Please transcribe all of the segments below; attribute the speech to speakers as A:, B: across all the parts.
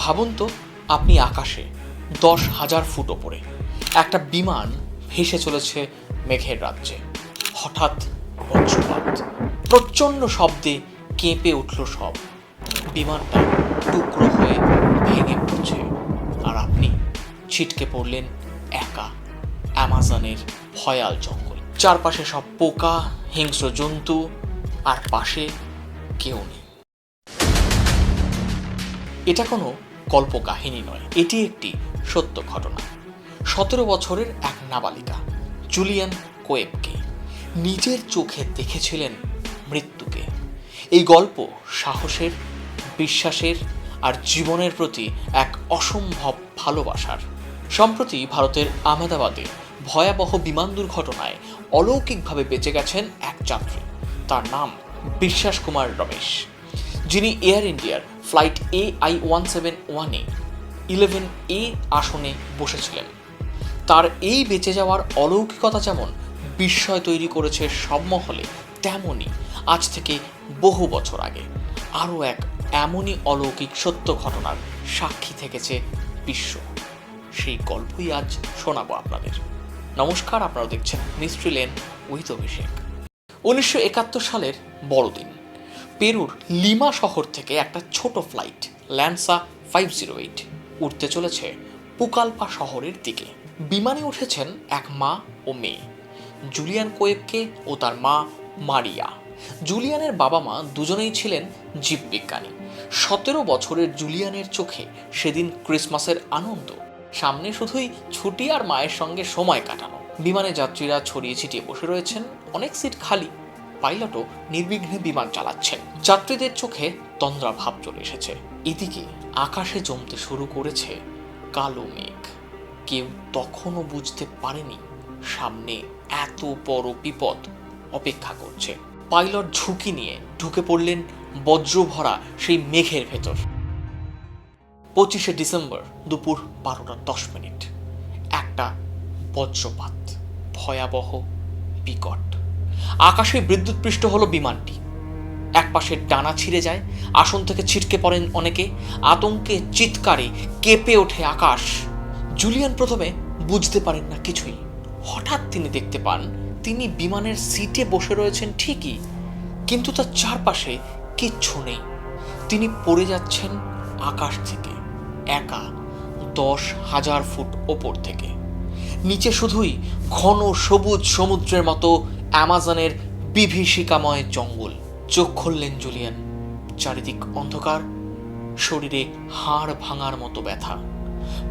A: ভাবুন তো, আপনি আকাশে দশ হাজার ফুট ওপরে একটা বিমান ভেসে চলেছে মেঘের রাজ্যে। হঠাৎ বজ্রপাত, প্রচণ্ড শব্দে কেঁপে উঠল সব। বিমানটা টুকরো হয়ে ভেঙে পড়ছে আর আপনি ছিটকে পড়লেন একা, অ্যামাজনের ভয়াল জঙ্গল। চারপাশে সব পোকা, হিংস্র জন্তু, আর পাশে কেউ নেই। এটা কোনো কল্পকাহিনী নয়, এটি একটি সত্য ঘটনা। সতেরো বছরের এক নাবালিকা, জুলিয়ান কোয়েবকে নিজের চোখে দেখেছিলেন মৃত্যুকে। এই গল্প সাহসের, বিশ্বাসের আর জীবনের প্রতি এক অসম্ভব ভালোবাসার। সম্প্রতি ভারতের আহমেদাবাদে ভয়াবহ বিমান দুর্ঘটনায় অলৌকিকভাবে বেঁচে গেছেন এক যাত্রী। তার নাম বিশ্বাস কুমার রমেশ। যিনি এয়ার ইন্ডিয়ার flight A I one seven ওয়ানে ইলেভেন এ আসনে বসেছিলেন। তার এই বেঁচে যাওয়ার অলৌকিকতা যেমন বিস্ময় তৈরি করেছে সব মহলে তেমনই আজ থেকে বহু বছর আগে আরও এক এমনই অলৌকিক সত্য ঘটনার সাক্ষী থেকেছে বিশ্ব। সেই গল্পই আজ শোনাবো আপনাদের। নমস্কার, আপনারা দেখছেন মিস্ট্রি লেন উইথ অভিষেক। উনিশশো একাত্তর সালের বড়দিন। পেরুর লিমা শহর থেকে একটা ছোট flight LANSA five zero eight উঠতে চলেছে পুকালপা শহরের দিকে। বিমানে উঠেছেন এক মা ও মেয়ে, জুলিয়ান কোয়েবকে ও তার মা মারিয়া। জুলিয়ানের বাবা মা দুজনেই ছিলেন জীববিজ্ঞানী সতেরো বছরের জুলিয়ানের চোখে সেদিন ক্রিসমাসের আনন্দ। সামনে শুধুই ছুটি আর মায়ের সঙ্গে সময় কাটানো। বিমানে যাত্রীরা ছড়িয়ে ছিটিয়ে বসে রয়েছেন, অনেক সিট খালি। পাইলটও নির্বিঘ্নে বিমান চালাচ্ছেন। যাত্রীদের চোখে তন্দ্রা ভাব চলে এসেছে। এদিকে আকাশে জমতে শুরু করেছে কালো মেঘ। কেউ তখনও বুঝতে পারেনি সামনে এত বড় বিপদ অপেক্ষা করছে। পাইলট ঝুঁকি নিয়ে ঢুকে পড়লেন বজ্র ভরা সেই মেঘের ভেতর। পঁচিশে ডিসেম্বর দুপুর বারোটা দশ মিনিট। একটা বজ্রপাত, ভয়াবহ বিকট। আকাশে বিদ্যুৎপৃষ্ট হলো বিমানটি। এক পাশের ডানা ছিঁড়ে যায়, আসন থেকে ছিটকে পড়েন অনেকে, আতঙ্কে, চিৎকারে কেঁপে ওঠে আকাশ। জুলিয়ান প্রথমে বুঝতে পারেন না কিছুই। হঠাৎ তিনি দেখতে পান, তিনি বিমানের সিটে বসে রয়েছেন ঠিকই, কিন্তু তার চারপাশে কিচ্ছু নেই। তিনি পড়ে যাচ্ছেন আকাশ থেকে, একা, দশ হাজার ফুট ওপর থেকে। নিচে শুধুই ঘন সবুজ সমুদ্রের মতো অ্যামাজনের বিভীষিকাময় জঙ্গল। চোখ খুললেন জুলিয়ান। চারিদিক অন্ধকার। শরীরে হাড় ভাঙার মতো ব্যথা।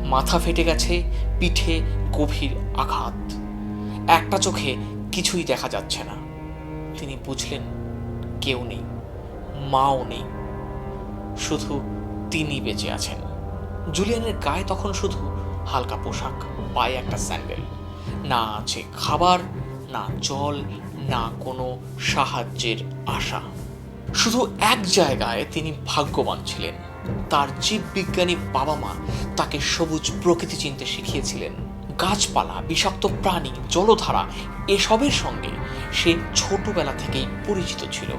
A: মাথা ফেটে গেছে, পিঠে গভীর আঘাত। একটা চোখে কিছুই দেখা যাচ্ছে না। তিনি বুঝলেন, কেউ নেই, মাও নেই। শুধু তিনি বেঁচে আছেন। জুলিয়ানের গায়ে তখন শুধু হালকা পোশাক, পায়ে একটা স্যান্ডেল। না আছে খাবার না জল, না কোনো সাহায্যের আশা। শুধু এক জায়গায় তিনি ভাগ্যবান ছিলেন। তার জীববিজ্ঞানী বাবা মা তাকে সবুজ প্রকৃতি চিনতে শিখিয়েছিলেন। গাছপালা, বিষাক্ত প্রাণী, জলধারা এসবের সঙ্গে সে ছোটবেলা থেকেই পরিচিত ছিল।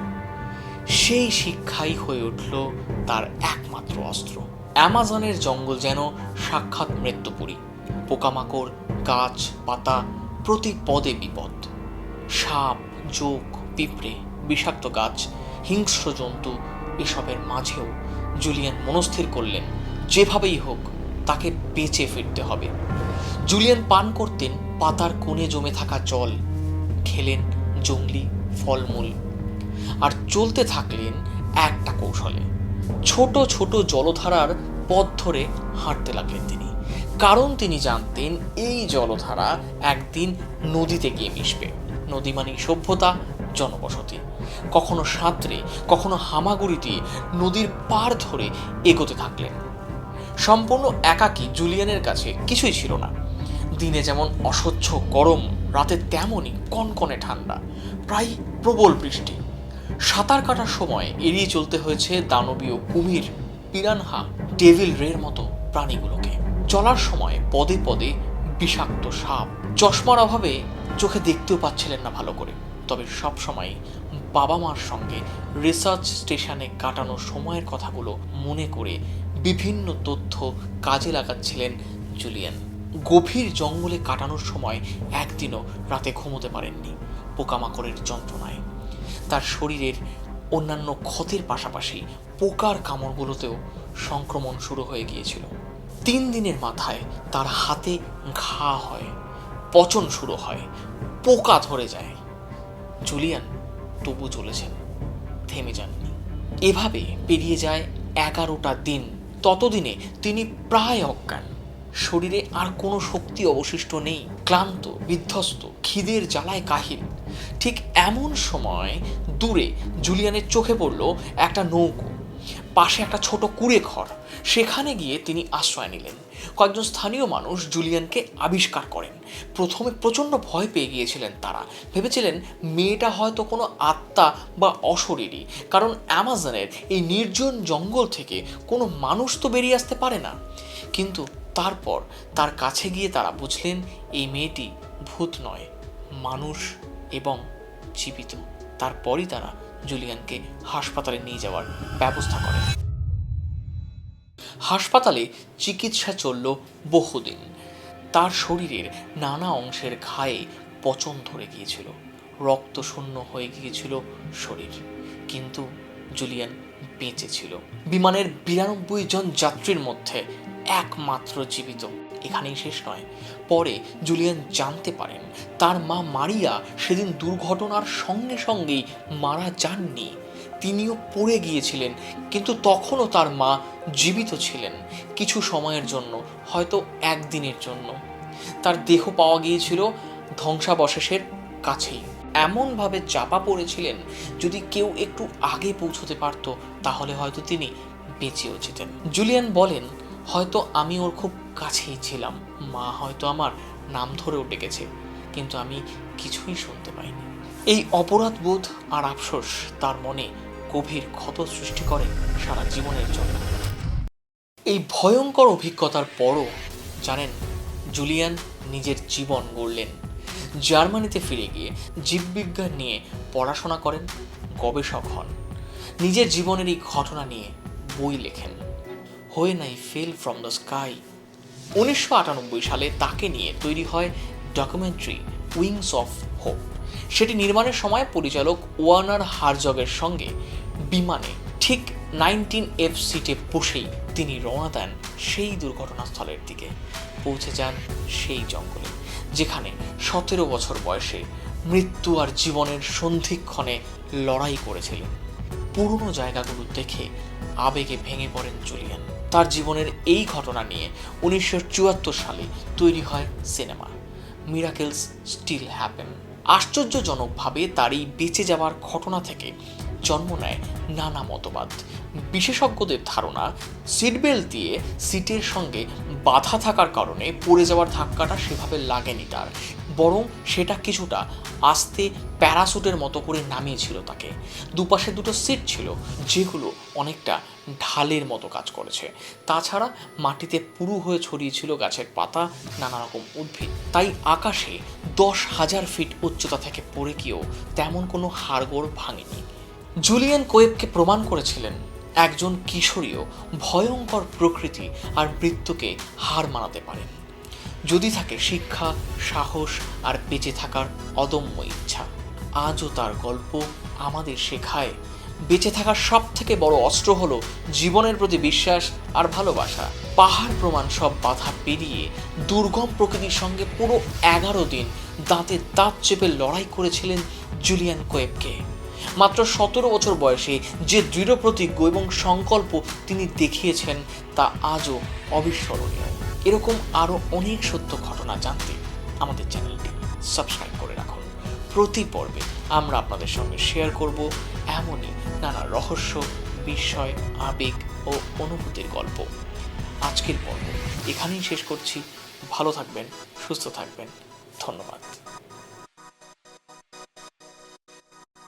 A: সেই শিক্ষাই হয়ে উঠল তার একমাত্র অস্ত্র। অ্যামাজনের জঙ্গল যেন সাক্ষাৎ মৃত্যুপুরী। পোকামাকড়, গাছ, পাতা প্রতি পদে বিপদ। সাপ যোগ পিঁপড়ে, বিষাক্ত গাছ, হিংস্র জন্তু এসবের মাঝেও জুলিয়ান মনস্থির করলেন, যেভাবেই হোক তাকে বেঁচে ফিরতে হবে। জুলিয়ান পান করতেন পাতার কোণে জমে থাকা জল, খেলেন জঙ্গলি ফলমূল, আর চলতে থাকলেন একটা কৌশলে। ছোট ছোট জলধারার পথ ধরে হাঁটতে লাগলেন তিনি। কারণ তিনি জানতেন এই জলধারা একদিন নদীতে গিয়ে মিশবে। নদী মানে সভ্যতা, জনবসতি। কখনো সাঁতরে, কখনো হামাগুড়ি দিয়ে নদীর পার ধরে এগোতে থাকলেন। সম্পূর্ণ একাকী জুলিয়ানের কাছে কিছুই ছিল না। দিনে যেমন অসহ্য গরম, রাতে তেমনই কনকনে ঠান্ডা, প্রায় প্রবল বৃষ্টি। সাঁতার কাটার সময় এড়িয়ে চলতে হয়েছে দানবীয় কুমির, পিরানহা, ডেভিল রের মতো প্রাণীগুলোকে। চলার সময় পদে পদে বিষাক্ত সাপ চশমার অভাবে চোখে দেখতেও পাচ্ছিলেন না ভালো করে। তবে সব সময় বাবা মার সঙ্গে রিসার্চ স্টেশনে কাটানো সময়ের কথাগুলো মনে করে বিভিন্ন তথ্য কাজে লাগাচ্ছিলেন জুলিয়ান। গভীর জঙ্গলে কাটানোর সময় একদিনও রাতে ঘুমোতে পারেননি পোকামাকড়ের যন্ত্রণায়। তার শরীরের অন্যান্য ক্ষতির পাশাপাশি পোকার কামড়গুলোতেও সংক্রমণ শুরু হয়ে গিয়েছিল। তিন দিনের মাথায় তার হাতে ঘা হয়, পচন শুরু হয়, পোকা ধরে যায়। জুলিয়ান তবু চলেছেন থেমে যাননি। এভাবে পেরিয়ে যায় এগারোটা দিন। ততদিনে তিনি প্রায় অজ্ঞান। শরীরে আর কোনো শক্তি অবশিষ্ট নেই। ক্লান্ত, বিধ্বস্ত, খিদের জ্বালায় কাহিল। ঠিক এমন সময় দূরে জুলিয়ানের চোখে পড়ল একটা নৌকো। পাশে একটা ছোট কুড়ে ঘর। সেখানে গিয়ে তিনি আশ্রয় নিলেন। কয়েকজন স্থানীয় মানুষ জুলিয়ানকে আবিষ্কার করেন। প্রথমে প্রচণ্ড ভয় পেয়ে গিয়েছিলেন তারা। ভেবেছিলেন মেয়েটা হয়তো কোনো আত্মা বা অশরীরী, কারণ অ্যামাজনের এই নির্জন জঙ্গল থেকে কোনো মানুষ তো বেরিয়ে আসতে পারে না। কিন্তু তারপর তার কাছে গিয়ে তারা বুঝলেন, এই মেয়েটি ভূত নয়, মানুষ এবং জীবিত। তারপরই তারা জুলিয়ানকে হাসপাতালে নিয়ে যাওয়ার ব্যবস্থা করেন হাসপাতালে চিকিৎসা চলল বহুদিন। তার শরীরের নানা অংশের ঘায়ে পচন ধরে গিয়েছিল। রক্ত শূন্য হয়ে গিয়েছিল শরীর। কিন্তু জুলিয়ান বেঁচে ছিল। বিমানের বিরানব্বই জন যাত্রীর মধ্যে একমাত্র জীবিত। এখানেই শেষ নয় পরে জুলিয়ান জানতে পারেন, তার মা মারিয়া সেদিন দুর্ঘটনার সঙ্গে সঙ্গেই মারা যাননি। তিনিও পড়ে গিয়েছিলেন, কিন্তু তখনও তার মা জীবিত ছিলেন কিছু সময়ের জন্য, হয়তো একদিনের জন্য। তার দেহ পাওয়া গিয়েছিল ধ্বংসাবশেষের কাছেই। এমনভাবে চাপা পড়েছিলেন, যদি কেউ একটু আগে পৌঁছতে পারত, তাহলে হয়তো তিনি বেঁচেও যেতেন। জুলিয়ান বলেন হয়তো আমি ওর খুব কাছেই ছিলাম। মা হয়তো আমার নাম ধরেও ডেকেছে, কিন্তু আমি কিছুই শুনতে পাইনি। এই অপরাধ বোধ আর আফসোস তার মনে গভীর ক্ষত সৃষ্টি করে সারা জীবনের জন্য। এই ভয়ঙ্কর অভিজ্ঞতার পরও, জানেন, জুলিয়ান নিজের জীবন গড়লেন। জার্মানিতে ফিরে গিয়ে জীববিজ্ঞান নিয়ে পড়াশোনা করেন, গবেষক হন। নিজের জীবনের এই ঘটনা নিয়ে বই লেখেন। When I fell from the sky উনিশশো আটানব্বই সালে তাকে নিয়ে তৈরি হয় ডকুমেন্টারি উইংস অফ হোপ সেটি নির্মাণের সময় পরিচালক ওয়ার্নার হারজগের সঙ্গে বিমানে ঠিক নাইনটিন এফ সিটে বসেই তিনি রওনা দেন সেই দুর্ঘটনাস্থলের দিকে। পৌঁছে যান সেই জঙ্গলে, যেখানে সতেরো বছর বয়সে মৃত্যু আর জীবনের সন্ধিক্ষণে লড়াই করেছিলেন। পুরনো জায়গাগুলো দেখে আবেগে ভেঙে পড়েন জুলিয়ান। তার জীবনের এই ঘটনা নিয়ে উনিশশো চুয়াত্তর সালে তৈরি হয় সিনেমা। মিরাকেলস স্টিল হ্যাপেন আশ্চর্যজনকভাবে তার এই বেঁচে যাওয়ার ঘটনা থেকে জন্ম নেয় নানা মতবাদ। বিশেষজ্ঞদের ধারণা সিটবেল্ট দিয়ে সিটের সঙ্গে বাধা থাকার কারণে পড়ে যাওয়ার ধাক্কাটা সেভাবে লাগেনি তার। বরং সেটা কিছুটা আস্তে প্যারাসুটের মতো করে নামিয়েছিল তাকে। দুপাশে দুটো সিট ছিল, যেগুলো অনেকটা ঢালের মতো কাজ করেছে। তাছাড়া মাটিতে পুরু হয়ে ছড়িয়েছিল গাছের পাতা নানা রকম উদ্ভিদ। তাই আকাশে দশ হাজার ফিট উচ্চতা থেকে পড়ে গিয়েও তেমন কোনো হাড়গোড় ভাঙেনি। জুলিয়ান কোয়েবকে প্রমাণ করেছিলেন একজন কিশোরীও ভয়ঙ্কর প্রকৃতি আর মৃত্যুকে হার মানাতে পারেন। যদি থাকে শিক্ষা, সাহস আর বেঁচে থাকার অদম্য ইচ্ছা। আজও তার গল্প আমাদের শেখায়। বেঁচে থাকার সব থেকে বড় অস্ত্র হল জীবনের প্রতি বিশ্বাস আর ভালোবাসা। পাহাড় প্রমাণ সব বাধা পেরিয়ে দুর্গম প্রকৃতির সঙ্গে পুরো এগারো দিন দাঁতে দাঁত চেপে লড়াই করেছিলেন জুলিয়ান কোয়েবকে। মাত্র সতেরো বছর বয়সে যে দৃঢ় প্রতিজ্ঞ এবং সংকল্প তিনি দেখিয়েছেন তা আজও অবিস্মরণীয়। এরকম আরও অনেক সত্য ঘটনা জানতে আমাদের চ্যানেলটি সাবস্ক্রাইব করে রাখুন। প্রতি পর্বে আমরা আপনাদের সঙ্গে শেয়ার করব এমনই নানা রহস্য, বিস্ময়, আবেগ ও অনুভূতির গল্প। আজকের পর্ব এখানেই শেষ করছি। ভালো থাকবেন, সুস্থ থাকবেন। ধন্যবাদ।